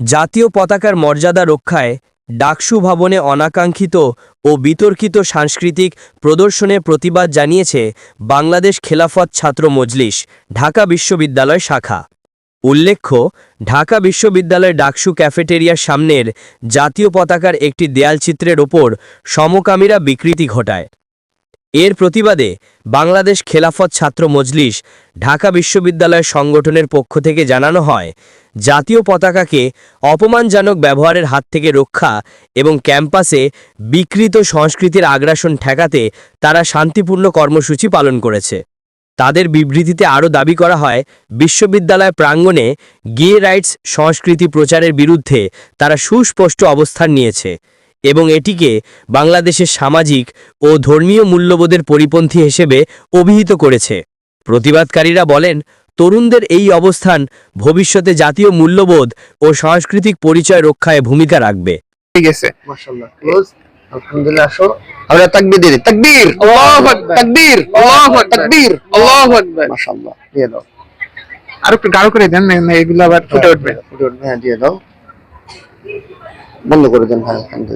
জাতীয় পতাকার মর্যাদা রক্ষায় ডাকসু ভবনে অনাকাঙ্ক্ষিত ও বিতর্কিত সাংস্কৃতিক প্রদর্শনের প্রতিবাদ জানিয়েছে বাংলাদেশ খেলাফত ছাত্র মজলিস, ঢাকা বিশ্ববিদ্যালয় শাখা। উল্লেখ্য, ঢাকা বিশ্ববিদ্যালয়ের ডাকসু ক্যাফেটেরিয়ার সামনের জাতীয় পতাকার একটি দেয়ালচিত্রের ওপর সমকামীরা বিকৃতি ঘটায়। এর প্রতিবাদে বাংলাদেশ খেলাফত ছাত্র মজলিস ঢাকা বিশ্ববিদ্যালয় সংগঠনের পক্ষ থেকে জানানো হয়, জাতীয় পতাকাকে অপমানজনক ব্যবহারের হাত থেকে রক্ষা এবং ক্যাম্পাসে বিকৃত সংস্কৃতির আগ্রাসন ঠেকাতে তারা শান্তিপূর্ণ কর্মসূচি পালন করেছে। তাদের বিবৃতিতে আরও দাবি করা হয়, বিশ্ববিদ্যালয় প্রাঙ্গণে গে রাইটস সংস্কৃতি প্রচারের বিরুদ্ধে তারা সুস্পষ্ট অবস্থান নিয়েছে। এবং এটিকে বাংলাদেশের সামাজিক ও ধর্মীয় মূল্যবোধের পরিপন্থী হিসেবে অভিহিত করেছে। প্রতিবাদকারীরা বলেন তরুণদের এই অবস্থান ভবিষ্যতে জাতীয় মূল্যবোধ ও সাংস্কৃতিক পরিচয় রক্ষায় ভূমিকা রাখবে। ঠিক আছে। আলহামদুলিল্লাহ আসো। আমরা তাকবীর দিই। তাকবীর! আল্লাহু আকবার। তাকবীর! আল্লাহু আকবার। তাকবীর! আল্লাহু আকবার। মাশাআল্লাহ দিয়ে দাও। আর একটু গাঢ় করে দেন না এগুলো আবার ফুটে উঠবে। ফুটে উঠবে হ্যাঁ দিয়ে দাও। বন্ধ করে দেন হ্যাঁ আলহামদুলিল্লাহ।